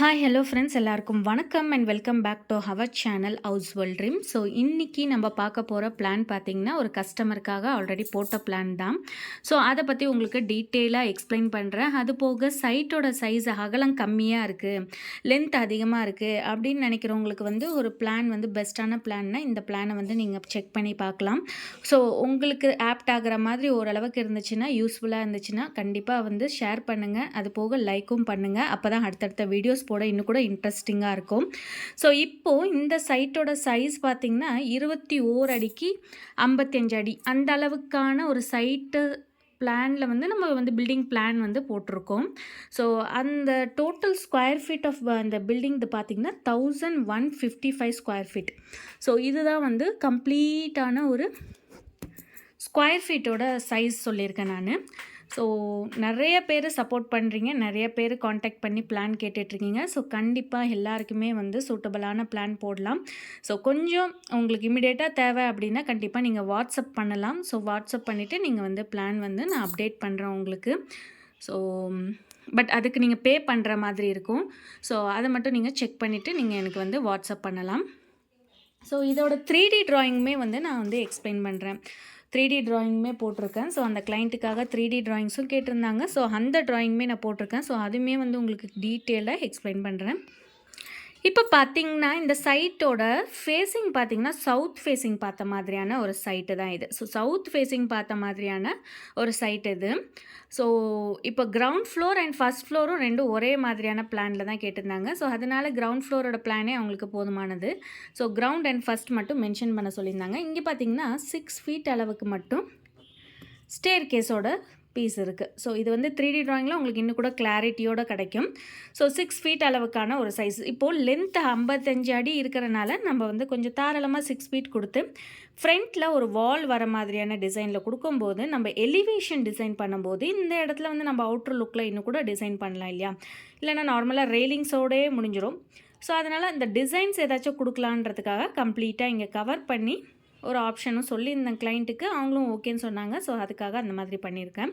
Hi hello friends எல்லாருக்கும் வணக்கம் and welcome back to our channel house world dream so இன்றைக்கி நம்ம பார்க்க போகிற பிளான் பார்த்திங்கன்னா ஒரு கஸ்டமருக்காக ஆல்ரெடி போட்ட பிளான் தான். ஸோ அதை பற்றி உங்களுக்கு டீட்டெயிலாக எக்ஸ்பிளைன் பண்ணுறேன் அது போக சைட்டோட சைஸ் அகலம் கம்மியாக இருக்குது லென்த் அதிகமாக இருக்குது அப்படின்னு நினைக்கிறவங்களுக்கு வந்து ஒரு பிளான் வந்து பெஸ்ட்டான பிளான்னா இந்த பிளானை வந்து நீங்கள் செக் பண்ணி பார்க்கலாம். ஸோ உங்களுக்கு ஆப்ட் ஆகிற மாதிரி ஓரளவுக்கு இருந்துச்சுன்னா யூஸ்ஃபுல்லாக இருந்துச்சுன்னா கண்டிப்பாக வந்து ஷேர் பண்ணுங்கள் அது போக லைக்கும் பண்ணுங்கள் அப்போ தான் அடுத்தடுத்த வீடியோஸ் போட இன்னும் கூட இன்ட்ரெஸ்டிங்காக இருக்கும். ஸோ இப்போது இந்த சைட்டோட சைஸ் பார்த்திங்கன்னா இருபத்தி ஓர் அடிக்கு ஐம்பத்தஞ்சு அடி. அந்த அளவுக்கான ஒரு சைட்டு பிளானில் வந்து நம்ம வந்து பில்டிங் பிளான் வந்து போட்டிருக்கோம். ஸோ அந்த டோட்டல் ஸ்கொயர் ஃபீட் ஆஃப் அந்த பில்டிங் இது பார்த்திங்கன்னா thousand one fifty five square feet so இதுதான் வந்து கம்ப்ளீட்டான ஒரு ஸ்கொயர் ஃபீட்டோட சைஸ் சொல்லியிருக்கேன் நான். ஸோ நிறைய பேர் சப்போர்ட் பண்ணுறீங்க நிறைய பேர் காண்டாக்ட் பண்ணி பிளான் கேட்டுட்ருக்கீங்க. ஸோ கண்டிப்பாக எல்லாருக்குமே வந்து சூட்டபிளான பிளான் போடலாம். ஸோ கொஞ்சம் உங்களுக்கு இமிடியேட்டாக தேவை அப்படின்னா கண்டிப்பாக நீங்கள் வாட்ஸ்அப் பண்ணலாம். ஸோ வாட்ஸ்அப் பண்ணிவிட்டு நீங்கள் வந்து பிளான் வந்து நான் அப்டேட் பண்ணுறேன் உங்களுக்கு. ஸோ பட் அதுக்கு நீங்கள் பே பண்ணுற மாதிரி இருக்கும். ஸோ அதை மட்டும் நீங்கள் செக் பண்ணிவிட்டு நீங்கள் எனக்கு வந்து வாட்ஸ்அப் பண்ணலாம். ஸோ இதோட த்ரீ டி ட்ராயிங்குமே வந்து நான் வந்து எக்ஸ்பிளைன் பண்ணுறேன் த்ரீ டி ட்ராயிங்குமே போட்டிருக்கேன். ஸோ அந்த கிளைண்ட்டுக்காக த்ரீ டி ட்ராயிங்ஸும் கேட்டிருந்தாங்க. ஸோ அந்த ட்ராயிங்குமே நான் போட்டிருக்கேன். ஸோ அதுவுமே வந்து உங்களுக்கு டீட்டெயிலாக எக்ஸ்பிளைன் பண்ணுறேன் இப்போ பார்த்தீங்கன்னா இந்த சைட்டோட ஃபேஸிங் பார்த்தீங்கன்னா சவுத் ஃபேஸிங் பார்த்த மாதிரியான ஒரு சைட்டு தான் இது. ஸோ சவுத் ஃபேஸிங் பார்த்த மாதிரியான ஒரு சைட் இது. ஸோ இப்போ கிரவுண்ட் ஃப்ளோர் அண்ட் ஃபஸ்ட் ஃப்ளோரும் ரெண்டும் ஒரே மாதிரியான பிளானில் தான் கேட்டிருந்தாங்க. ஸோ அதனால் கிரவுண்ட் ஃப்ளோரோட பிளானே அவங்களுக்கு போதுமானது. ஸோ கிரவுண்ட் அண்ட் ஃபஸ்ட் மட்டும் மென்ஷன் பண்ண சொல்லியிருந்தாங்க. இங்கே பார்த்தீங்கன்னா சிக்ஸ் ஃபீட் அளவுக்கு மட்டும் ஸ்டேர் கேஸோட பீஸ் இருக்குது ஸோ இது வந்து த்ரீ டி ட்ராயிங்கில் உங்களுக்கு இன்னும் கூட கிளாரிட்டியோட கிடைக்கும். ஸோ சிக்ஸ் ஃபீட் அளவுக்கான ஒரு சைஸ் இப்போது லென்த் ஐம்பத்தஞ்சு அடி இருக்கிறனால நம்ம வந்து கொஞ்சம் தாராளமாக சிக்ஸ் ஃபீட் கொடுத்து ஃப்ரண்ட்டில் ஒரு வால் வர மாதிரியான டிசைனில் கொடுக்கும்போது நம்ம எலிவேஷன் டிசைன் பண்ணும்போது இந்த இடத்துல வந்து நம்ம அவுட்ரு லுக்கில் இன்னும் கூட டிசைன் பண்ணலாம் இல்லையா? இல்லைனா நார்மலாக ரெயிலிங்ஸோடே முடிஞ்சிடும் ஸோ அதனால் இந்த டிசைன்ஸ் ஏதாச்சும் கொடுக்கலான்றதுக்காக கம்ப்ளீட்டாக இங்கே கவர் பண்ணி ஒரு ஆப்ஷனும் சொல்லியிருந்தேன் கிளைண்ட்டுக்கு அவங்களும் ஓகேன்னு சொன்னாங்க. ஸோ அதுக்காக அந்த மாதிரி பண்ணியிருக்கேன்.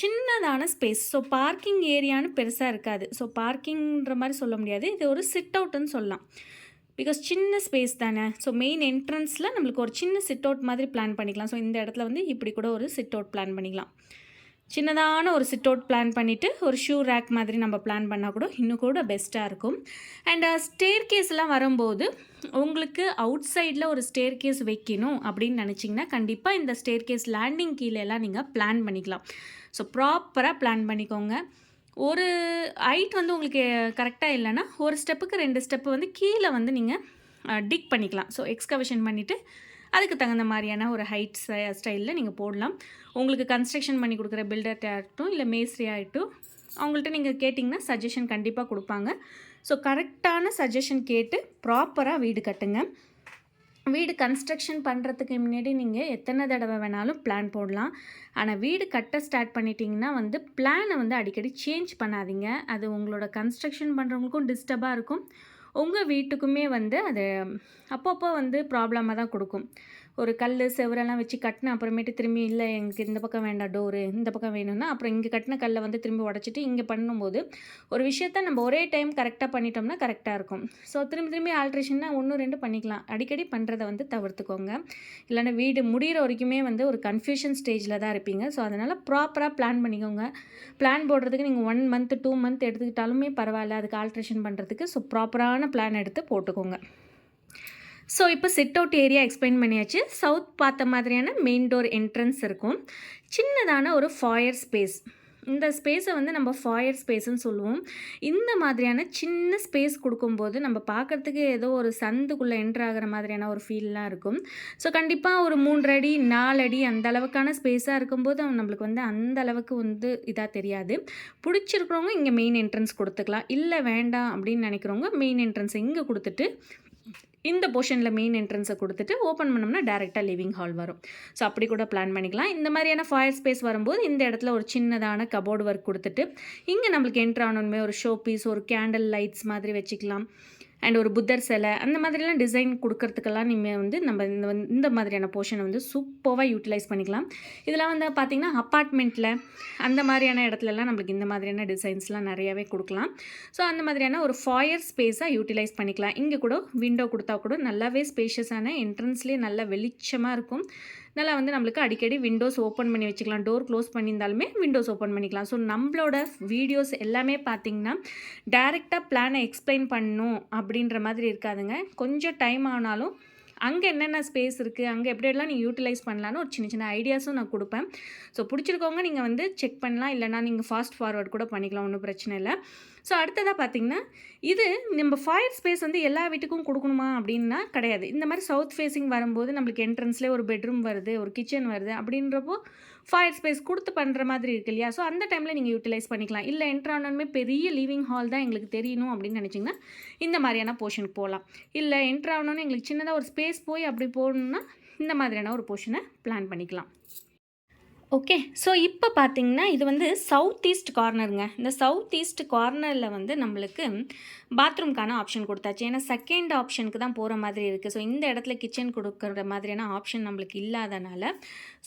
சின்னதான ஸ்பேஸ் ஸோ பார்க்கிங் ஏரியான்னு பெருசாக இருக்காது. ஸோ பார்க்கிங்கிற மாதிரி சொல்ல முடியாது. இது ஒரு சிட் அவுட்டுன்னு சொல்லலாம். பிகாஸ் சின்ன ஸ்பேஸ் தானே. ஸோ மெயின் என்ட்ரன்ஸில் நம்மளுக்கு ஒரு சின்ன சிட் அவுட் மாதிரி பிளான் பண்ணிக்கலாம். ஸோ இந்த இடத்துல வந்து இப்படி கூட ஒரு சிட் அவுட் பிளான் பண்ணிக்கலாம். சின்னதான ஒரு சிட் அவுட் பிளான் பண்ணிவிட்டு ஒரு ஷூ ரேக் மாதிரி நம்ம பிளான் பண்ணால் கூட இன்னும் கூட பெஸ்ட்டாக இருக்கும். அண்ட் ஸ்டேர் கேஸ்லாம் வரும்போது உங்களுக்கு அவுட் சைடில் ஒரு ஸ்டேர் கேஸ் வைக்கணும் அப்படின்னு நினச்சிங்கன்னா கண்டிப்பாக இந்த ஸ்டேர் கேஸ் லேண்டிங் கீழெல்லாம் நீங்கள் பிளான் பண்ணிக்கலாம். ஸோ ப்ராப்பராக பிளான் பண்ணிக்கோங்க. ஒரு ஹைட் வந்து உங்களுக்கு கரெக்டாக இல்லைன்னா ஒரு ஸ்டெப்புக்கு ரெண்டு ஸ்டெப்பு வந்து கீழே வந்து நீங்கள் டிக் uh, பண்ணிக்கலாம். ஸோ எக்ஸ்கவேஷன் பண்ணிவிட்டு அதுக்கு தகுந்த மாதிரியான ஒரு ஹைட் ஸ்டைலில் நீங்கள் போடலாம். உங்களுக்கு கன்ஸ்ட்ரக்ஷன் பண்ணி கொடுக்குற பில்டர் ஆகட்டும் இல்லை மேஸ்திரி ஆகட்டும் அவங்கள்ட்ட நீங்கள் கேட்டிங்கன்னா சஜஷன் கண்டிப்பாக கொடுப்பாங்க. ஸோ கரெக்டான சஜஷன் கேட்டு ப்ராப்பராக வீடு கட்டுங்க. வீடு கன்ஸ்ட்ரக்ஷன் பண்ணுறதுக்கு முன்னாடி நீங்கள் எத்தனை தடவை வேணாலும் பிளான் போடலாம். ஆனால் வீடு கட்ட ஸ்டார்ட் பண்ணிட்டீங்கன்னா வந்து பிளானை வந்து அடிக்கடி சேஞ்ச் பண்ணாதீங்க. அது உங்களோட கன்ஸ்ட்ரக்ஷன் பண்ணுறவங்களுக்கும் டிஸ்டர்பாக இருக்கும். உங்கள் வீட்டுக்குமே வந்து அது அப்பப்போ வந்து ப்ராப்ளமாக தான் கொடுக்கும். ஒரு கல் செவரெல்லாம் வச்சு கட்டின அப்புறமேட்டு திரும்பி இல்லை எங்களுக்கு இந்த பக்கம் வேண்டாம் டோரு இந்த பக்கம் வேணும்னா அப்புறம் இங்கே கட்டின கல்லை வந்து திரும்பி உடச்சிட்டு இங்கே பண்ணும்போது ஒரு விஷயத்த நம்ம ஒரே டைம் கரெக்டாக பண்ணிட்டோம்னா கரெக்டாக இருக்கும். ஸோ திரும்பி திரும்பி ஆல்ட்ரேஷன்னா ஒன்று ரெண்டு பண்ணிக்கலாம். அடிக்கடி பண்ணுறதை வந்து தவிர்த்துக்கோங்க. இல்லைன்னா வீடு முடிகிற வரைக்குமே வந்து ஒரு கன்ஃபியூஷன் ஸ்டேஜில் தான் இருப்பீங்க. ஸோ அதனால் ப்ராப்பராக பிளான் பண்ணிக்கோங்க. பிளான் போடுறதுக்கு நீங்கள் ஒன் மந்த் டூ மந்த் எடுத்துக்கிட்டாலுமே பரவாயில்ல. அதுக்கு ஆல்ட்ரேஷன் பண்ணுறதுக்கு ஸோ ப்ராப்பரான பிளான் எடுத்து போட்டுக்கோங்க. ஸோ இப்போ சிட் அவுட் ஏரியா எக்ஸ்பிளைன் பண்ணியாச்சு. சவுத் பார்த்த மாதிரியான மெயின் டோர் என்ட்ரன்ஸ் இருக்கும். சின்னதான ஒரு ஃபாயர் ஸ்பேஸ் இந்த ஸ்பேஸை வந்து நம்ம ஃபாயர் ஸ்பேஸ்ன்னு சொல்லுவோம். இந்த மாதிரியான சின்ன ஸ்பேஸ் கொடுக்கும்போது நம்ம பார்க்குறதுக்கு ஏதோ ஒரு சந்துக்குள்ளே என்ட்ரு ஆகிற மாதிரியான ஒரு ஃபீல்லாம் இருக்கும். ஸோ கண்டிப்பாக ஒரு மூன்று அடி நாலு அடி அந்த அளவுக்கான ஸ்பேஸாக இருக்கும்போது நம்மளுக்கு வந்து அந்த அளவுக்கு வந்து இதாக தெரியாது. பிடிச்சிருக்கிறவங்க இங்கே மெயின் என்ட்ரன்ஸ் கொடுத்துக்கலாம். இல்லை வேண்டாம் அப்படின்னு நினைக்கிறவங்க மெயின் என்ட்ரன்ஸ் இங்கே கொடுத்துட்டு இந்த போர்ஷனில் மெயின் என்ட்ரன்ஸை கொடுத்துட்டு ஓப்பன் பண்ணோம்னா டேரெக்டாக லிவிங் ஹால் வரும். ஸோ அப்படி கூட பிளான் பண்ணிக்கலாம். இந்த மாதிரியான ஃபயர் ஸ்பேஸ் வரும்போது இந்த இடத்துல ஒரு சின்னதான கபோர்டு ஒர்க் கொடுத்துட்டு இங்கே நம்மளுக்கு என்ட்ரு ஆனோமே ஒரு ஷோ பீஸ் ஒரு கேண்டில் லைட்ஸ் மாதிரி வச்சுக்கலாம். அண்ட் ஒரு புத்தர் சிலை அந்த மாதிரிலாம் டிசைன் கொடுக்கறதுக்கெல்லாம் நீங்கள் வந்து நம்ம இந்த வந்து இந்த மாதிரியான போர்ஷனை வந்து சூப்பராக யூட்டிலைஸ் பண்ணிக்கலாம். இதெல்லாம் வந்து பார்த்திங்கன்னா அப்பார்ட்மெண்ட்டில் அந்த மாதிரியான இடத்துலலாம் நம்மளுக்கு இந்த மாதிரியான டிசைன்ஸ்லாம் நிறையாவே கொடுக்கலாம். ஸோ அந்த மாதிரியான ஒரு ஃபாயர் ஸ்பேஸாக யூட்டிலைஸ் பண்ணிக்கலாம். இங்கே கூட விண்டோ கொடுத்தா கூட நல்லாவே ஸ்பேஷியஸான என்ட்ரன்ஸ்லேயே நல்லா வெளிச்சமாக இருக்கும். நல்லா வந்து நம்மளுக்கு அடிக்கடி விண்டோஸ் ஓப்பன் பண்ணி வச்சுக்கலாம். டோர் க்ளோஸ் பண்ணியிருந்தாலுமே விண்டோஸ் ஓப்பன் பண்ணிக்கலாம். ஸோ நம்மளோட வீடியோஸ் எல்லாமே பார்த்திங்கன்னா டேரெக்டாக பிளானை எக்ஸ்பிளைன் பண்ணணும் அப்படின்ற மாதிரி இருக்காதுங்க. கொஞ்சம் டைம் ஆனாலும் அங்கே என்னென்ன ஸ்பேஸ் இருக்குது அங்கே எப்படியெல்லாம் நீங்கள் யூட்டிலைஸ் பண்ணலான்னு ஒரு சின்ன சின்ன ஐடியாஸும் நான் கொடுப்பேன். ஸோ பிடிச்சிருக்கவங்க நீங்கள் வந்து செக் பண்ணலாம். இல்லைனா நீங்கள் ஃபாஸ்ட் ஃபார்வர்ட் கூட பண்ணிக்கலாம். ஒன்றும் பிரச்சனை இல்லை. ஸோ அடுத்ததாக பார்த்தீங்கன்னா இது நம்ம ஃபயர் ஸ்பேஸ் வந்து எல்லா வீட்டுக்கும் கொடுக்கணுமா அப்படின்னா கிடையாது. இந்த மாதிரி சவுத் ஃபேஸிங் வரும்போது நம்மளுக்கு என்ட்ரன்ஸ்லேயே ஒரு பெட்ரூம் வருது ஒரு கிச்சன் வருது அப்படின்றப்போ ஃபயர் ஸ்பேஸ் கொடுத்து பண்ணுற மாதிரி இருக்கு இல்லையா? ஸோ அந்த டைமில் நீங்கள் யூட்டிலைஸ் பண்ணிக்கலாம். இல்லை என்ட்ரானமே பெரிய லிவிங் ஹால் தான் எங்களுக்கு தெரியணும் அப்படின்னு நினச்சிங்கன்னா இந்த மாதிரியான போர்ஷனுக்கு போகலாம் இல்லை என்ட்ரானோன்னு எங்களுக்கு சின்னதாக ஒரு ஸ்பேஸ் போய் அப்படி போகணுன்னா இந்த மாதிரியான ஒரு போர்ஷனை பிளான் பண்ணிக்கலாம். ஓகே ஸோ இப்போ பார்த்தீங்கன்னா இது வந்து சவுத் ஈஸ்ட் கார்னருங்க இந்த சவுத் ஈஸ்ட் கார்னரில் வந்து நம்மளுக்கு பாத்ரூம்க்கான ஆப்ஷன் கொடுத்தாச்சு. ஏன்னா செகண்ட் ஆப்ஷனுக்கு தான் போகிற மாதிரி இருக்குது ஸோ இந்த இடத்துல கிச்சன் கொடுக்குற மாதிரியான ஆப்ஷன் நம்மளுக்கு இல்லாதனால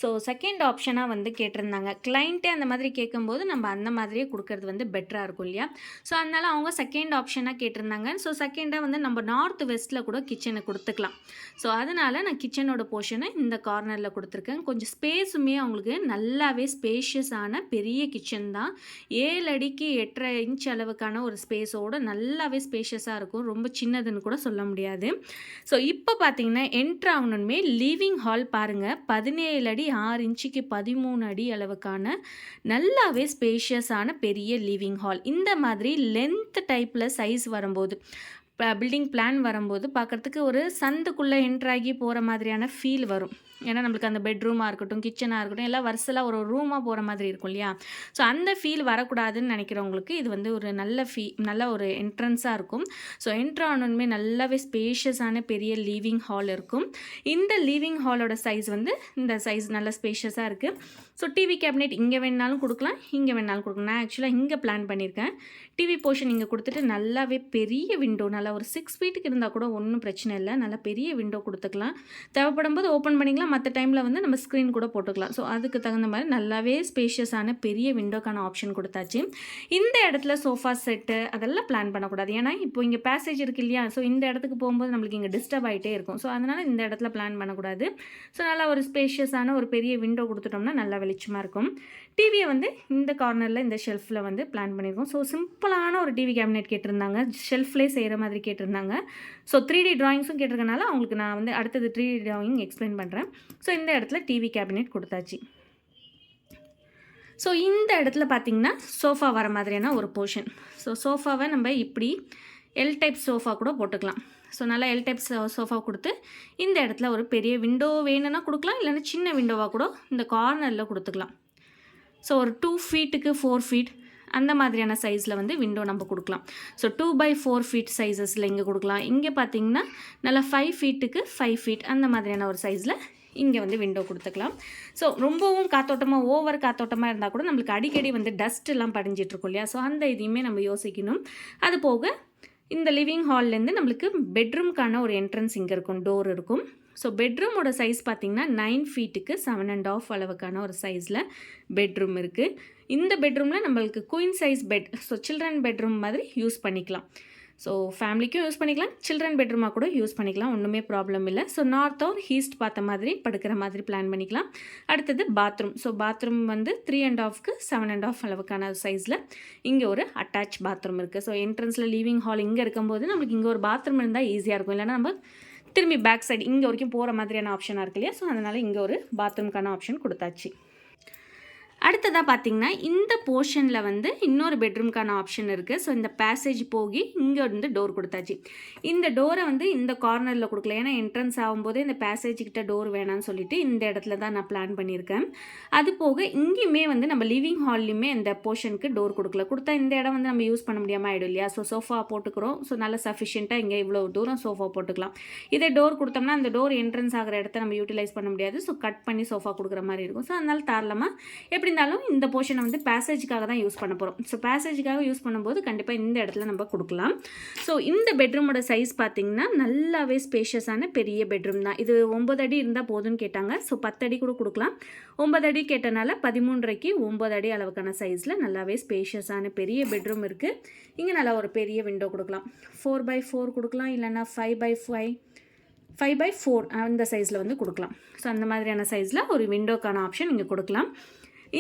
ஸோ செகண்ட் ஆப்ஷனாக வந்து கேட்டிருந்தாங்க. கிளைண்ட்டே அந்த மாதிரி கேட்கும்போது நம்ம அந்த மாதிரியே கொடுக்கறது வந்து பெட்டராக இருக்கும் இல்லையா? ஸோ அதனால் அவங்க செகண்ட் ஆப்ஷனாக கேட்டிருந்தாங்க. ஸோ செகண்டாக வந்து நம்ம நார்த் வெஸ்ட்டில் கூட கிச்சனை கொடுத்துக்கலாம். ஸோ அதனால் நான் கிச்சனோட போர்ஷனை இந்த கார்னரில் கொடுத்துருக்கேன். கொஞ்சம் ஸ்பேஸுமே அவங்களுக்கு நல்லாவே ஸ்பேஷியஸான பெரிய கிச்சன் தான். ஏழு அடிக்கு எட்டரை இன்ச் அளவுக்கான ஒரு ஸ்பேஸோடு நல்லாவே ஸ்பேஷியஸாக இருக்கும். ரொம்ப சின்னதுன்னு கூட சொல்ல முடியாது. ஸோ இப்போ பார்த்தீங்கன்னா என்ட்ரு ஆகணுமே லிவிங் ஹால் பாருங்கள் பதினேழு அடி ஆறு இன்ச்சுக்கு பதிமூணு அடி அளவுக்கான நல்லாவே ஸ்பேஷியஸான பெரிய லிவிங் ஹால் இந்த மாதிரி லென்த் டைப்பில் சைஸ் வரும்போது பில்டிங் பிளான் வரும்போது பார்க்குறதுக்கு ஒரு சந்துக்குள்ளே என்ட்ராகி போகிற மாதிரியான ஃபீல் வரும். ஏன்னா நம்மளுக்கு அந்த பெட்ரூமாக இருக்கட்டும் கிச்சனாக இருக்கட்டும் எல்லாம் வருஷலாக ஒரு ரூமாக போகிற மாதிரி இருக்கும் இல்லையா? ஸோ அந்த ஃபீல் வரக்கூடாதுன்னு நினைக்கிறவங்களுக்கு இது வந்து ஒரு நல்ல ஃபீ நல்ல ஒரு என்ட்ரன்ஸாக இருக்கும். ஸோ என்ட்ரு ஆனோன்மே நல்லாவே ஸ்பேஷியஸான பெரிய லீவிங் ஹால் இருக்கும். இந்த லீவிங் ஹாலோட சைஸ் வந்து இந்த சைஸ் நல்ல ஸ்பேஷியஸாக இருக்குது ஸோ டிவி கேபினெட் இங்கே வேணாலும் கொடுக்கலாம் இங்கே வேணாலும் கொடுக்கலாம். நான் ஆக்சுவலாக இங்கே பிளான் பண்ணியிருக்கேன் டிவி போர்ஷன் இங்கே கொடுத்துட்டு நல்லாவே பெரிய விண்டோ நல்லா ஒரு சிக்ஸ் ஃபீட்டுக்கு இருந்தால் கூட ஒன்றும் பிரச்சனை இல்லை. நல்லா பெரிய விண்டோ கொடுத்துக்கலாம். தேவைப்படும் போது ஓப்பன் பண்ணிக்கலாம் மற்ற டைமில் வந்து நம்ம ஸ்க்ரீன் கூட போட்டுக்கலாம். ஸோ அதுக்கு தகுந்த மாதிரி நல்லாவே ஸ்பேஷியஸான பெரிய விண்டோக்கான ஆப்ஷன் கொடுத்தாச்சு. இந்த இடத்துல சோஃபா செட்டு அதெல்லாம் பிளான் பண்ணக்கூடாது. ஏன்னா இப்போ இங்கே பேசேஜ் இருக்கு இல்லையா? ஸோ இந்த இடத்துக்கு போகும்போது நம்மளுக்கு இங்கே டிஸ்டர்ப் ஆகிட்டே இருக்கும். ஸோ அதனால் இந்த இடத்துல பிளான் பண்ணக்கூடாது. ஸோ நல்லா ஒரு ஸ்பேஷியஸான ஒரு பெரிய விண்டோ கொடுத்துட்டோம்னா நல்லா வெளிச்சமாக இருக்கும். டிவியை வந்து இந்த கார்னரில் இந்த ஷெல்ஃபில் வந்து பிளான் பண்ணியிருக்கோம் ஸோ சிம்பிளான ஒரு டிவி கேபினெட் கேட்டிருந்தாங்க. ஷெல்ஃப்லேயே செய்கிற மாதிரி கேட்டிருந்தாங்க. ஸோ த்ரீ டி ட்ராயிங்ஸும் கேட்டிருக்கனால அவங்களுக்கு நான் வந்து அடுத்தது த்ரீ டி ட்ராயிங் எக்ஸ்பிளைன் பண்ணுறேன் ஸோ இந்த இடத்துல டிவி கேபினெட் கொடுத்தாச்சு. ஸோ இந்த இடத்துல பார்த்திங்கன்னா சோஃபா வர மாதிரியான ஒரு போர்ஷன் ஸோ சோஃபாவை நம்ம இப்படி எல் டைப் சோஃபா கூட போட்டுக்கலாம். ஸோ நல்லா எல் டைப் சோஃபா கொடுத்து இந்த இடத்துல ஒரு பெரிய விண்டோ வேணும்னா கொடுக்கலாம். இல்லைன்னா சின்ன விண்டோவாக கூட இந்த கார்னரில் கொடுத்துக்கலாம். ஸோ ஒரு டூ ஃபீட்டுக்கு ஃபோர் ஃபீட் அந்த மாதிரியான சைஸில் வந்து விண்டோ நம்ம கொடுக்கலாம். So two by four feet சைஸஸில் இங்கே கொடுக்கலாம். இங்கே பார்த்தீங்கன்னா நல்லா ஃபைவ் ஃபீட்டுக்கு ஃபைவ் ஃபீட் அந்த மாதிரியான ஒரு சைஸில் இங்கே வந்து விண்டோ கொடுத்துக்கலாம். ஸோ ரொம்பவும் காத்தோட்டமாக ஓவர் காத்தோட்டமாக இருந்தால் கூட நம்மளுக்கு அடிக்கடி வந்து டஸ்ட்டெல்லாம் படிஞ்சிட்ருக்கும் இல்லையா? ஸோ அந்த இதையுமே நம்ம யோசிக்கணும். அது போக இந்த லிவிங் ஹால்லேருந்து நம்மளுக்கு பெட்ரூம்க்கான ஒரு என்ட்ரன்ஸ் இங்கே இருக்கும் டோர் இருக்கும். ஸோ பெட்ரூமோட சைஸ் பார்த்திங்கன்னா நைன் ஃபீட்டுக்கு செவன் அண்ட் ஆஃப் அளவுக்கான ஒரு சைஸில் பெட்ரூம் இருக்குது இந்த பெட்ரூமில் நம்மளுக்கு queen size bed so children bedroom மாதிரி யூஸ் பண்ணிக்கலாம். ஸோ ஃபேமிலிக்கும் யூஸ் பண்ணிக்கலாம் சில்ட்ரன் பெட்ரூமாக கூட யூஸ் பண்ணிக்கலாம் ஒன்றுமே ப்ராப்ளம் இல்லை. ஸோ நார்த் ஆர் ஈஸ்ட் பார்த்த மாதிரி படுக்கிற மாதிரி பிளான் பண்ணிக்கலாம். அடுத்தது பாத்ரூம் ஸோ பாத்ரூம் வந்து த்ரீ அண்ட் ஆஃப்க்கு செவன் அண்ட் ஆஃப் அளவுக்கான சைஸில் இங்கே ஒரு அட்டாச் பாத்ரூம் இருக்குது ஸோ என்ட்ரன்ஸில் லீவிங் ஹால் இங்கே இருக்கும்போது நம்மளுக்கு இங்கே ஒரு பாத்ரூம் இருந்தால் ஈஸியாக இருக்கும். இல்லைனா நம்ம திரும்பி பேக் சைடு இங்கே வரைக்கும் போகிற மாதிரியான ஆப்ஷனாக இருக்கு இல்லையா? ஸோ அதனால் இங்கே ஒரு பாத்ரூம்க்கான ஆப்ஷன் கொடுத்தாச்சு. அடுத்ததாக பார்த்தீங்கன்னா இந்த போர்ஷனில் வந்து இன்னொரு பெட்ரூம்க்கான ஆப்ஷன் இருக்குது ஸோ இந்த பேசேஜ் போகி இங்கே வந்து டோர் கொடுத்தாச்சு. இந்த டோரை வந்து இந்த கார்னரில் கொடுக்கல. ஏன்னா என்ட்ரன்ஸ் ஆகும்போது இந்த பேசேஜ்கிட்ட டோர் வேணாம்னு சொல்லிட்டு இந்த இடத்துல தான் நான் பிளான் பண்ணியிருக்கேன். அது போக இங்கேயுமே வந்து நம்ம லிவிங் ஹால்லையுமே இந்த போர்ஷனுக்கு டோர் கொடுக்கல. கொடுத்தா இந்த இடம் வந்து நம்ம யூஸ் பண்ண முடியாமல் ஆகிடும் இல்லையா? ஸோ சோஃபா போட்டுக்கிறோம். ஸோ நல்லா சஃபிஷியண்ட்டாக இங்கே இவ்வளோ தூரம் சோஃபா போட்டுக்கலாம். இதே டோர் கொடுத்தோம்னா அந்த டோர் என்ட்ரன்ஸ் ஆகிற இடத்த நம்ம யூட்டிலைஸ் பண்ண முடியாது. ஸோ கட் பண்ணி சோஃபா கொடுக்குற மாதிரி இருக்கும். ஸோ அதனால் தாராளமாக எப்படி இருந்தாலும் இந்த போர்ஷனை வந்து பேசேஜுக்காக தான் யூஸ் பண்ண போகிறோம் ஸோ பேசேஜுக்காக யூஸ் பண்ணும்போது கண்டிப்பாக இந்த இடத்துல நம்ம கொடுக்கலாம். ஸோ இந்த பெட்ரூமோட சைஸ் பார்த்திங்கன்னா நல்லாவே ஸ்பேஷியஸான பெரிய பெட்ரூம் தான். இது ஒம்பது அடி இருந்தால் போதும்னு கேட்டாங்க. ஸோ பத்து அடி கூட கொடுக்கலாம். ஒம்பது அடி கேட்டனால பதிமூன்றரைக்கு ஒம்பது அடி அளவுக்கான சைஸில் நல்லாவே ஸ்பேஷியஸான பெரிய பெட்ரூம் இருக்குது இங்கே நல்லா ஒரு பெரிய விண்டோ கொடுக்கலாம். ஃபோர் பை ஃபோர் கொடுக்கலாம். இல்லைன்னா five by five five by four அந்த சைஸில் வந்து கொடுக்கலாம். ஸோ அந்த மாதிரியான சைஸில் ஒரு விண்டோக்கான ஆப்ஷன் இங்கே கொடுக்கலாம்.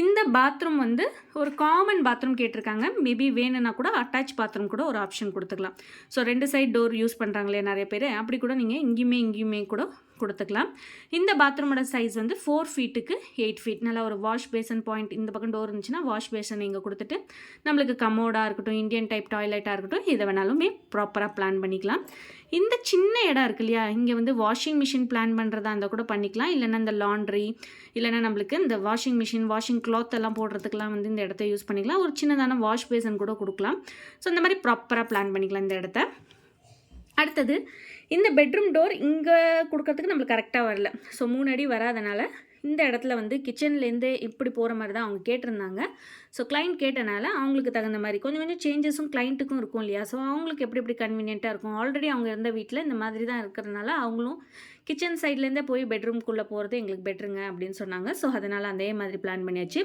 இந்த பாத்ரூம் வந்து ஒரு காமன் பாத்ரூம் கேட்டிருக்காங்க. மேபி வேணும்னா கூட அட்டாச் பாத்ரூம் கூட ஒரு ஆப்ஷன் கொடுத்துக்கலாம். ஸோ ரெண்டு சைட் டோர் யூஸ் பண்ணுறாங்களே நிறைய பேர். அப்படி கூட நீங்கள் இங்கேயுமே இங்கேயுமே கூட கொடுத்துக்கலாம். இந்த பாத்ரூமோட சைஸ் வந்து ஃபோர் ஃபீட்டுக்கு எயிட் ஃபீட் நல்லா ஒரு வாஷ் பேசன் பாயிண்ட் இந்த பக்கம் டோர் இருந்துச்சுன்னா வாஷ் பேசன் இங்கே கொடுத்துட்டு நம்மளுக்கு கமோடாக இருக்கட்டும் இந்தியன் டைப் டாய்லெட்டாக இருக்கட்டும் இதை வேணாலுமே ப்ராப்பராக பிளான் பண்ணிக்கலாம். இந்த சின்ன இடம் இருக்கு இல்லையா? இங்கே வந்து வாஷிங் மிஷின் பிளான் பண்ணுறதா இருந்தால் கூட பண்ணிக்கலாம். இல்லைன்னா இந்த லாண்ட்ரி இல்லைன்னா நம்மளுக்கு இந்த வாஷிங் மிஷின் வாஷிங் கிளாத் எல்லாம் போடுறதுக்கெலாம் வந்து இந்த இடத்த யூஸ் பண்ணிக்கலாம். ஒரு சின்னதான வாஷ் பேசன் கூட கொடுக்கலாம். ஸோ இந்த மாதிரி ப்ராப்பராக பிளான் பண்ணிக்கலாம் இந்த இடத்த. அடுத்தது இந்த பெட்ரூம் டோர் இங்கே கொடுக்கறதுக்கு நம்மளுக்கு கரெக்டாக வரல. ஸோ மூணு அடி வராதனால இந்த இடத்துல வந்து கிச்சன்லேருந்து இப்படி போகிற மாதிரி தான் அவங்க கேட்டிருந்தாங்க. ஸோ கிளைண்ட் கேட்டனால அவங்களுக்கு தகுந்த மாதிரி கொஞ்சம் கொஞ்சம் சேஞ்சஸும் கிளைண்ட்டுக்கும் இருக்கும் இல்லையா? ஸோ அவங்களுக்கு எப்படி எப்படி கன்வீனியண்ட்டாக இருக்கும்? ஆல்ரெடி அவங்க இருந்த வீட்டில் இந்த மாதிரி தான் இருக்கிறதுனால அவங்களும் கிச்சன் சைட்லேருந்தே போய் பெட்ரூம்குள்ளே போகிறது எங்களுக்கு பெட்ருங்க அப்படின்னு சொன்னாங்க. ஸோ அதனால் அதே மாதிரி பிளான் பண்ணியாச்சு.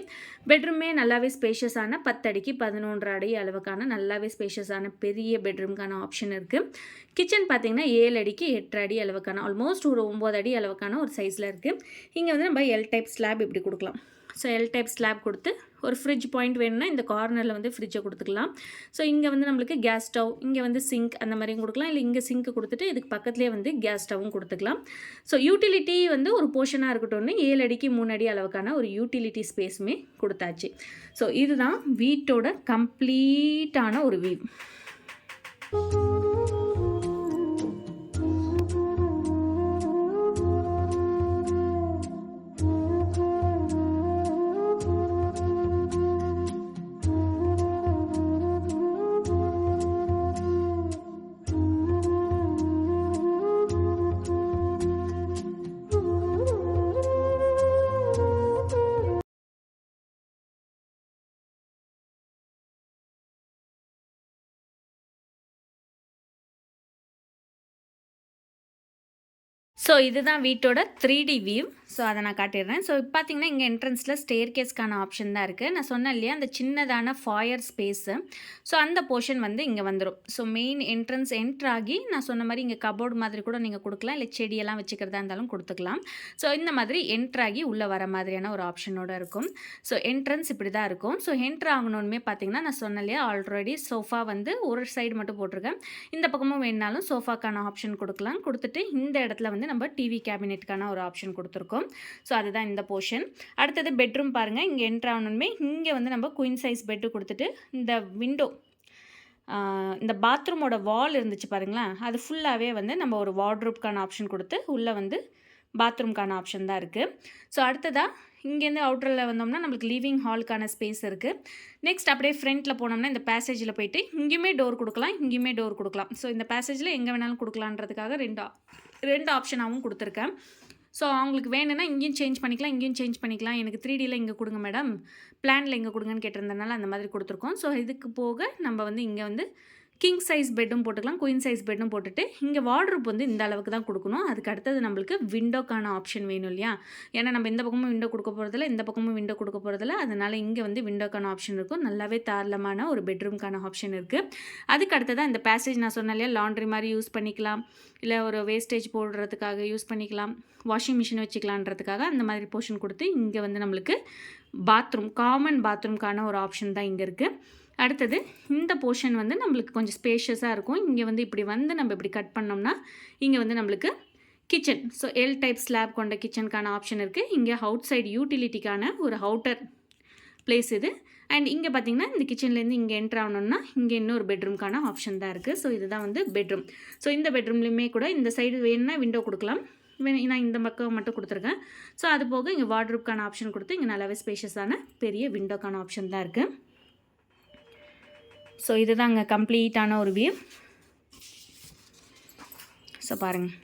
பெட்ரூமே நல்லாவே ஸ்பேஷியஸான பத்தடிக்கு பதினொன்று அடி அளவுக்கான நல்லாவே ஸ்பேஷியஸான பெரிய பெட்ரூம்க்கான ஆப்ஷன் இருக்குது கிச்சன் பார்த்திங்கன்னா ஏழு அடிக்கு எட்டு அடி அளவுக்கான ஆல்மோஸ்ட் ஒரு ஒம்பது அடி அளவுக்கான ஒரு சைஸில் இருக்குது இங்கே வந்து நம்ம எல் டைப் ஸ்லாப் இப்படி கொடுக்கலாம். ஸோ எல் டைப் ஸ்லாப் கொடுத்து ஒரு ஃப்ரிட்ஜ் பாயிண்ட் வேணும்னா இந்த கார்னரில் வந்து ஃப்ரிட்ஜை கொடுத்துக்கலாம். ஸோ இங்கே வந்து நம்மளுக்கு கேஸ் ஸ்டவ் இங்கே வந்து சிங்க் அந்த மாதிரியும் கொடுக்கலாம். இல்லை இங்கே சிங்க் கொடுத்துட்டு இதுக்கு பக்கத்துலேயே வந்து கேஸ் ஸ்டவ்வும் கொடுத்துக்கலாம். ஸோ யூட்டிலிட்டி வந்து ஒரு போர்ஷனாக இருக்கட்டும்னு ஏழு அடிக்கு மூணு அடி அளவுக்கான ஒரு யூட்டிலிட்டி ஸ்பேஸுமே கொடுத்தாச்சு. ஸோ இதுதான் வீட்டோட கம்ப்ளீட்டான ஒரு வீவ் ஸோ இதுதான் வீட்டோட த்ரீ டி வியூ ஸோ அதை நான் காட்டிடுறேன். ஸோ இப்போ பார்த்தீங்கன்னா இங்கே என்ட்ரன்ஸில் ஸ்டேர் கேஸ்க்கான ஆப்ஷன் தான் இருக்குது நான் சொன்னேன் இல்லையா அந்த சின்னதான ஃபாயர் ஸ்பேஸு ஸோ அந்த போர்ஷன் வந்து இங்கே வந்துடும் ஸோ மெயின் என்ட்ரன்ஸ் என்ட்ரு ஆகி நான் சொன்ன மாதிரி இங்கே கபோர்டு மாதிரி கூட நீங்கள் கொடுக்கலாம். இல்லை செடியெல்லாம் வச்சுக்கிறதா இருந்தாலும் கொடுத்துக்கலாம். ஸோ இந்த மாதிரி என்ட்ராகி உள்ளே வர மாதிரியான ஒரு ஆப்ஷனோட இருக்கும். ஸோ என்ட்ரன்ஸ் இப்படி தான் இருக்கும். ஸோ என்ட்ரு ஆகணுமே பார்த்தீங்கன்னா நான் சொன்னேன் இல்லையா ஆல்ரெடி சோஃபா வந்து ஒரு சைடு மட்டும் போட்டிருக்கேன். இந்த பக்கமும் வேணுனாலும் சோஃபாக்கான ஆப்ஷன் கொடுக்கலாம். கொடுத்துட்டு இந்த இடத்துல வந்து நம்ம டிவி கேபினெட்டுக்கான ஒரு ஆப்ஷன் கொடுத்துருக்கோம். ஸோ அதுதான் இந்த போர்ஷன் அடுத்தது பெட்ரூம் பாருங்கள் இங்கே என்ட்ரு ஆகணுமே இங்கே வந்து நம்ம குயின் சைஸ் பெட்டு கொடுத்துட்டு இந்த விண்டோ இந்த பாத்ரூமோட வால் இருந்துச்சு பாருங்களேன். அது ஃபுல்லாகவே வந்து நம்ம ஒரு வார்ட்ரூப்கான ஆப்ஷன் கொடுத்து உள்ளே வந்து பாத்ரூம்க்கான ஆப்ஷன் தான் இருக்குது ஸோ அடுத்ததாக இங்கேருந்து அவுட்டரில் வந்தோம்னா நம்மளுக்கு லிவிங் ஹாலுக்கான ஸ்பேஸ் இருக்குது நெக்ஸ்ட் அப்படியே ஃப்ரண்ட்டில் போனோம்னா இந்த பேசேஜில் போயிட்டு இங்கேயுமே டோர் கொடுக்கலாம் இங்கேயுமே டோர் கொடுக்கலாம். ஸோ இந்த பேசேஜில் எங்கே வேணாலும் கொடுக்கலான்றதுக்காக ரெண்டு ரெண்டு ஆப்ஷனாகவும் கொடுத்துருக்கேன். ஸோ அவங்களுக்கு வேணும்னா இங்கேயும் சேஞ்ச் பண்ணிக்கலாம் இங்கேயும் சேஞ்ச் பண்ணிக்கலாம். எனக்கு த்ரீ டியில் இங்கே கொடுங்க மேடம் பிளானில் இங்கே கொடுங்கன்னு கேட்டிருந்தனால அந்த மாதிரி கொடுத்துருக்கோம். ஸோ இதுக்கு போக நம்ம வந்து இங்கே வந்து கிங் சைஸ் பெட்டும் போட்டுக்கலாம் குயின் சைஸ் பெட்டும் போட்டுட்டு இங்கே வார்ட்ரூப் வந்து இந்த அளவுக்கு தான் கொடுக்கணும். அதுக்கு அடுத்தது நம்மளுக்கு விண்டோக்கான ஆப்ஷன் வேணும் இல்லையா? ஏன்னா நம்ம இந்த பக்கமும் விண்டோ கொடுக்க போகிறதில்ல இந்த பக்கமும் விண்டோ கொடுக்க போகிறதில்ல அதனால் இங்கே வந்து விண்டோக்கான ஆப்ஷன் இருக்கும். நல்லாவே தாராளமான ஒரு பெட்ரூம்க்கான ஆப்ஷன் இருக்குது அதுக்கு அடுத்ததாக இந்த பேசேஜ் நான் சொன்னேன் இல்லையா? லாண்ட்ரி மாதிரி யூஸ் பண்ணிக்கலாம். இல்லை ஒரு வேஸ்டேஜ் போடுறதுக்காக யூஸ் பண்ணிக்கலாம். வாஷிங் மிஷின் வச்சுக்கலான்றதுக்காக அந்த மாதிரி போர்ஷன் கொடுத்து இங்கே வந்து நம்மளுக்கு பாத்ரூம் காமன் பாத்ரூம்க்கான ஒரு ஆப்ஷன் தான் இங்கே இருக்குது அடுத்தது இந்த போர்ஷன் வந்து நம்மளுக்கு கொஞ்சம் ஸ்பேஷியஸாக இருக்கும். இங்கே வந்து இப்படி வந்து நம்ம இப்படி கட் பண்ணோம்னா இங்கே வந்து நம்மளுக்கு kitchen so L type slab கொண்ட கிச்சனுக்கான ஆப்ஷன் இருக்குது இங்கே அவுட் சைடு யூட்டிலிட்டிக்கான ஒரு அவுட்டர் பிளேஸ் இது. அண்ட் இங்கே பார்த்தீங்கன்னா இந்த கிச்சன்லேருந்து இங்கே என்ட்ரு ஆகணும்னா இங்கே இன்னொரு பெட்ரூம்க்கான ஆப்ஷன் தான் இருக்குது ஸோ இதுதான் வந்து பெட்ரூம் ஸோ இந்த பெட்ரூம்லேயுமே கூட இந்த சைடு வேணும்னா விண்டோ கொடுக்கலாம். நான் இந்த பக்கம் மட்டும் கொடுத்துருக்கேன் ஸோ அது போக இங்கே வார்ட்ரூப்க்கான ஆப்ஷன் கொடுத்து இங்கே நல்லாவே ஸ்பேஷியஸான பெரிய விண்டோக்கான ஆப்ஷன் தான் இருக்குது ஸோ இதுதாங்க கம்ப்ளீட்டான ஒரு வியூ ஸோ பாருங்கள்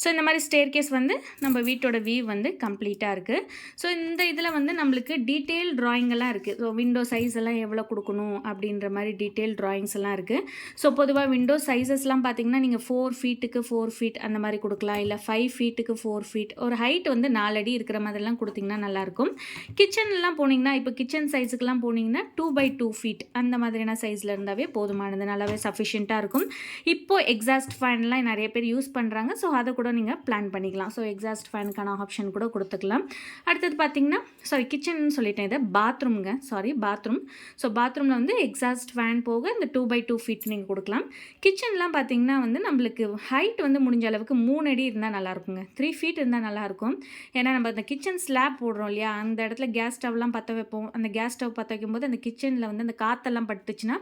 ஸோ இந்த மாதிரி ஸ்டேர் கேஸ் வந்து நம்ம வீட்டோட வியூ வந்து கம்ப்ளீட்டாக இருக்குது ஸோ இந்த இதில் வந்து நம்மளுக்கு டீட்டெயில் ட்ராயிங்கெல்லாம் இருக்குது ஸோ விண்டோ சைஸ் எல்லாம் எவ்வளோ கொடுக்கணும் அப்படின்ற மாதிரி டீட்டெயில் ட்ராயிங்ஸ் எல்லாம் இருக்குது ஸோ பொதுவாக விண்டோ சைஸஸ்லாம் பார்த்தீங்கன்னா நீங்கள் ஃபோர் ஃபீட்டுக்கு ஃபோர் ஃபீட் அந்த மாதிரி கொடுக்கலாம். இல்லை ஃபைவ் ஃபீட்டுக்கு ஃபோர் ஃபீட் ஒரு ஹைட் வந்து நாலு அடி இருக்கிற மாதிரிலாம் கொடுத்தீங்கன்னா நல்லாயிருக்கும் கிச்சன்லாம் போனீங்கன்னா இப்போ கிச்சன் சைஸுக்கெலாம் போனீங்கன்னா டூ பை டூ ஃபீட் அந்த மாதிரியான சைஸில் இருந்தாவே போதுமானது. நல்லாவே சஃபிஷியண்ட்டாக இருக்கும். இப்போது எக்ஸாஸ்ட் ஃபேன்லாம் நிறைய பேர் யூஸ் பண்ணுறாங்க ஸோ அதை கூட நீங்கள் பிளான் பண்ணிக்கலாம். ஸோ எக்ஸாஸ்ட் ஃபேனுக்கான ஆப்ஷன் கூட கொடுத்துக்கலாம். அடுத்தது பார்த்தீங்கன்னா சாரி கிச்சன் சொல்லிட்டேன் இதை. பாத்ரூம்ங்க சாரி பாத்ரூம் ஸோ பாத்ரூமில் வந்து எக்ஸாஸ்ட் ஃபேன் போக இந்த டூ பை டூ ஃபீட் நீங்கள் கொடுக்கலாம். கிச்சன்லாம் பார்த்தீங்கன்னா வந்து நம்மளுக்கு ஹைட் வந்து முடிஞ்ச அளவுக்கு மூணு அடி இருந்தால் நல்லாயிருக்குங்க த்ரீ ஃபீட் இருந்தால் நல்லாயிருக்கும் ஏன்னா நம்ம அந்த கிச்சன் ஸ்லாப் போடுறோம் இல்லையா? அந்த இடத்துல கேஸ் ஸ்டவ்லாம் பற்ற வைப்போம். அந்த கேஸ் ஸ்டவ் பற்ற வைக்கும்போது அந்த கிச்சனில் வந்து அந்த காற்றெல்லாம் பட்டுச்சுன்னா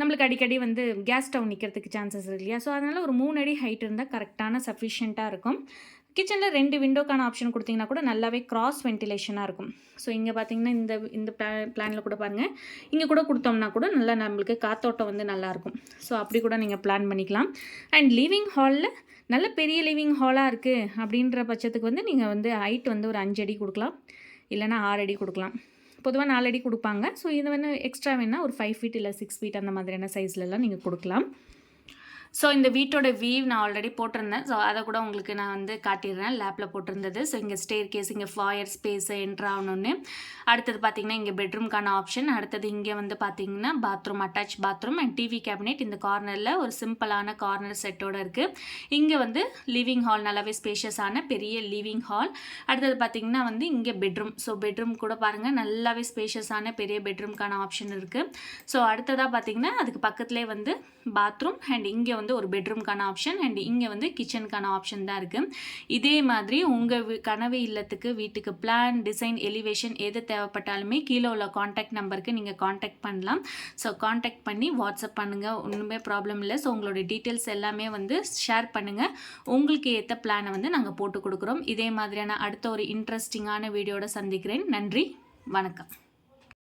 நம்மளுக்கு அடிக்கடி வந்து கேஸ் ஸ்டவ் நிற்கிறதுக்கு சான்சஸ் இருக்கு இல்லையா? ஸோ அதனால் ஒரு மூணு அடி ஹைட் இருந்தால் கரெக்டான சஃபிஷியண்ட்டாக இருக்கும். கிச்சனில் ரெண்டு விண்டோக்கான ஆப்ஷன் கொடுத்தீங்கன்னா கூட நல்லாவே கிராஸ் வென்டிலேஷனாக இருக்கும். ஸோ இங்கே பார்த்தீங்கன்னா இந்த இந்த பிளா பிளானில் கூட பாருங்கள் இங்கே கூட கொடுத்தோம்னா கூட நல்லா நம்மளுக்கு காத்தோட்டம் வந்து நல்லாயிருக்கும் ஸோ அப்படி கூட நீங்கள் பிளான் பண்ணிக்கலாம். அண்ட் லிவிங் ஹாலில் நல்ல பெரிய லிவிங் ஹாலாக இருக்குது அப்படின்ற பட்சத்துக்கு வந்து நீங்கள் வந்து ஹைட் வந்து ஒரு அஞ்சு அடி கொடுக்கலாம். இல்லைன்னா ஆறு அடி கொடுக்கலாம். பொதுவாக நாலடி கொடுப்பாங்க. ஸோ இது வந்து எக்ஸ்ட்ரா வேணால் ஒரு ஃபைவ் ஃபீட் இல்லை சிக்ஸ் ஃபீட் அந்த மாதிரியான சைஸ்லலாம் நீங்கள் கொடுக்கலாம். ஸோ இந்த வீட்டோட வீவ் நான் ஆல்ரெடி போட்டிருந்தேன். ஸோ அதை கூட உங்களுக்கு நான் வந்து காட்டிடுறேன். லேப்பில் போட்டிருந்தது. ஸோ இங்கே ஸ்டேர் கேஸ் இங்கே ஃபாயர் ஸ்பேஸ் என்ட்ராகணுன்னு அடுத்தது பார்த்தீங்கன்னா இங்கே பெட்ரூம்க்கான ஆப்ஷன் அடுத்தது இங்கே வந்து பார்த்தீங்கன்னா bathroom attach bathroom and TV cabinet இந்த கார்னரில் ஒரு சிம்பிளான கார்னர் செட்டோட இருக்குது இங்கே வந்து லிவிங் ஹால் நல்லாவே ஸ்பேஷியஸான பெரிய லிவிங் ஹால் அடுத்தது பார்த்தீங்கன்னா வந்து இங்கே பெட்ரூம் ஸோ பெட்ரூம் கூட பாருங்கள் நல்லாவே ஸ்பேஷியஸான பெரிய பெட்ரூம்க்கான ஆப்ஷன் இருக்குது ஸோ அடுத்ததாக பார்த்தீங்கன்னா அதுக்கு பக்கத்துலேயே வந்து பாத்ரூம் அண்ட் இங்கே வந்து ஒரு பெட்ரூம்க்கான ஆப்ஷன் அண்ட் இங்கே வந்து கிச்சனுக்கான ஆப்ஷன் தான் இருக்குது இதே மாதிரி உங்கள் கனவு இல்லத்துக்கு வீட்டுக்கு பிளான் டிசைன் எலிவேஷன் எது தேவைப்பட்டாலுமே கீழே உள்ள காண்டாக்ட் நம்பருக்கு நீங்கள் காண்டாக்ட் பண்ணலாம். ஸோ காண்டாக்ட் பண்ணி வாட்ஸ்அப் பண்ணுங்கள் ஒன்றுமே ப்ராப்ளம் இல்லை. ஸோ உங்களோட டீட்டெயில்ஸ் எல்லாமே வந்து ஷேர் பண்ணுங்கள் உங்களுக்கு ஏற்ற பிளானை வந்து நாங்கள் போட்டு கொடுக்குறோம். இதே மாதிரியான அடுத்த ஒரு இன்ட்ரெஸ்டிங்கான வீடியோட சந்திக்கிறேன். நன்றி. வணக்கம்.